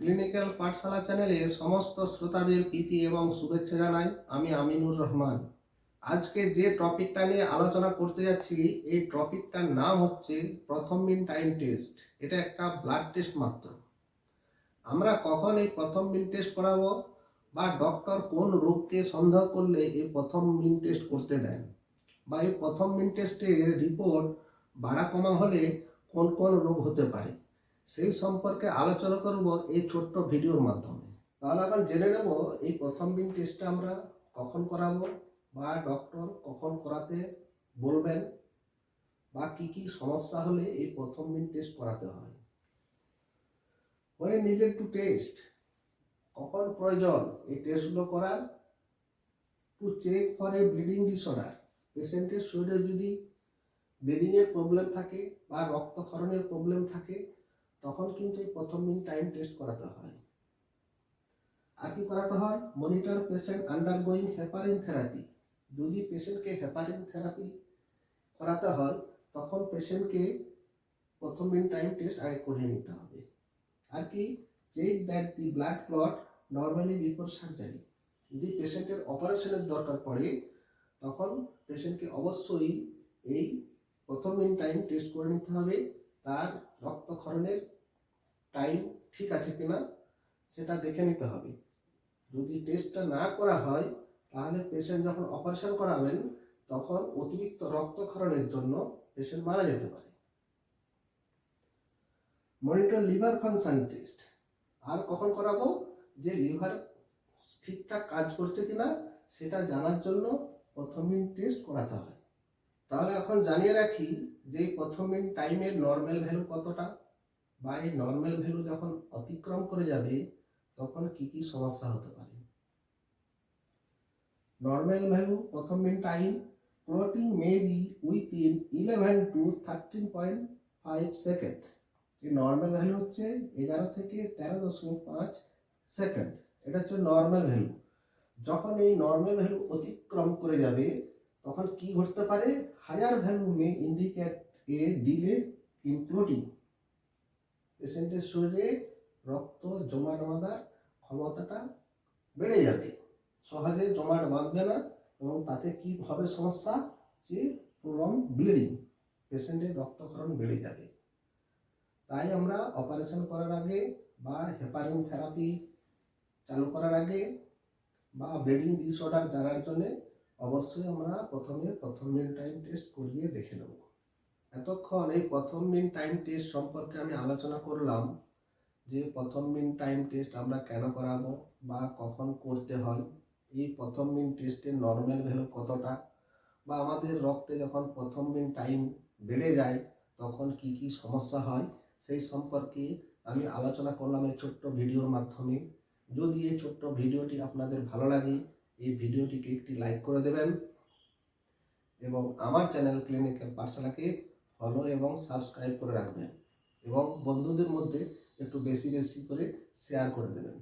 Clinical পাঠশালা চ্যানেলে সমস্ত শ্রোতাদের প্রীতি এবং শুভেচ্ছা জানাই আমি আমিনুর রহমান। আজকে যে টপিকটা নিয়ে আলোচনা করতে যাচ্ছি, এই টপিকটার নাম হচ্ছে প্রথম মিন টাইম টেস্ট এটা একটা ব্লাড টেস্ট মাত্র। আমরা কখন এই প্রথম মিন টেস্ট করাবো বা ডক্টর কোন রোগকে সন্দেহ করলে এই প্রথম মিন টেস্ট করতে দেন? বা এই প্রথম মিন টেস্টের রিপোর্ট বাড়া কমা হলে কোন কোন রোগ হতে পারে? সেই সম্পর্কে আলোচনা করব এই ছোট্ট ভিডিওর মাধ্যমে। তাহলে এখন জেনে নেব, এই প্রথম দিন টেস্টটা আমরা কখন করাবো বা ডক্টর কখন করাতে বলবেন বা কি কি সমস্যা হলে এই প্রথম দিন টেস্ট করাতে হয়। ওয়ে নিডেড টু টেস্ট কখন প্রয়োজন, এই টেস্টগুলো করার to check for a bleeding disorder পেশেন্টের শরীরে যদি ব্লিডিংয়ের প্রবলেম থাকে বা রক্তক্ষরণের প্রবলেম থাকে তখন কিন্তু এই প্রথম দিন টাইম টেস্ট করাতে হয়। আর কি করাতে হয়? Monitor patient undergoing heparin therapy যদি পেশেন্টকে হেপারিন থেরাপি করাতে হয়, তখন পেশেন্টকে প্রথম দিন টাইম টেস্ট আগে করিয়ে নিতে হবে। আর কি? Check that the blood clot normally before surgery যদি পেশেন্টের অপারেশনের দরকার পড়ে, তখন পেশেন্টকে অবশ্যই এই প্রথম দিন টাইম টেস্ট করে নিতে হবে। তার রক্তক্ষরণের টাইম ঠিক আছে কিনা সেটা দেখে নিতে হবে। যদি টেস্টটা না করা হয়, তাহলে পেশেন্ট যখন অপারেশন করাবেন, তখন অতিরিক্ত রক্তক্ষরণের জন্য পেশেন্ট মারা যেতে পারে। মনিটর লিভার ফাংশন টেস্ট আর কখন করাবো? যে লিভার ঠিকঠাক কাজ করছে কিনা, সেটা জানার জন্য প্রথম দিন টেস্ট করাতে হয় তাহলে এখন জানিয়ে রাখি যে প্রথম দিন টাইমের নর্মাল ভ্যালু কতটা বা এই নর্মাল ভ্যালু যখন অতিক্রম করে যাবে, তখন কি কি সমস্যা হতে পারে? নর্মাল ভ্যালু প্রথম দিন time clotting may be within eleven to thirteen point five second এই নর্মাল ভ্যালু হচ্ছে এগারো থেকে তেরো দশমিক পাঁচ সেকেন্ড এটা হচ্ছে নর্মাল ভ্যালু যখন এই নর্মাল ভ্যালু অতিক্রম করে যাবে তখন কি ঘটতে পারে? Higher value may indicate a delay in clotting পেশেন্টের শরীরে রক্ত জমাট বাঁধার ক্ষমতাটা বেড়ে যাবে। সহজে জমাট বাঁধবে না এবং তাতে কি হবে সমস্যা? যে প্রলং ব্লিডিং, পেশেন্টের রক্তক্ষরণ বেড়ে যাবে। তাই আমরা অপারেশন করার আগে বা হেপারিন থেরাপি চালু করার আগে বা ব্লিডিং ডিসঅর্ডার জানার জন্য অবশ্যই আমরা প্রথমে প্রথম দিন টাইম টেস্ট করিয়ে দেখে নেব। এতক্ষণ এই প্রথম দিন টাইম টেস্ট সম্পর্কে আমি আলোচনা করলাম যে প্রথম দিন টাইম টেস্ট আমরা কেন করাবো বা কখন করতে হয়, এই প্রথম দিন টেস্টের নর্মাল ভ্যালু কতটা বা আমাদের রক্তে যখন প্রথম দিন টাইম বেড়ে যায় তখন কি কি সমস্যা হয়, সেই সম্পর্কে আমি আলোচনা করলাম এই ছোট্ট ভিডিওর মাধ্যমে। যদি এই ছোট্ট ভিডিওটি আপনাদের ভালো লাগে এই ভিডিওটিকে একটি লাইক করে দেবেন এবং আমার চ্যানেল ক্লিনিক্যাল পাঠশালাকে ফলো এবং সাবস্ক্রাইব করে রাখবেন এবং বন্ধুদের মধ্যে একটু বেশি বেশি করে শেয়ার করে দেবেন।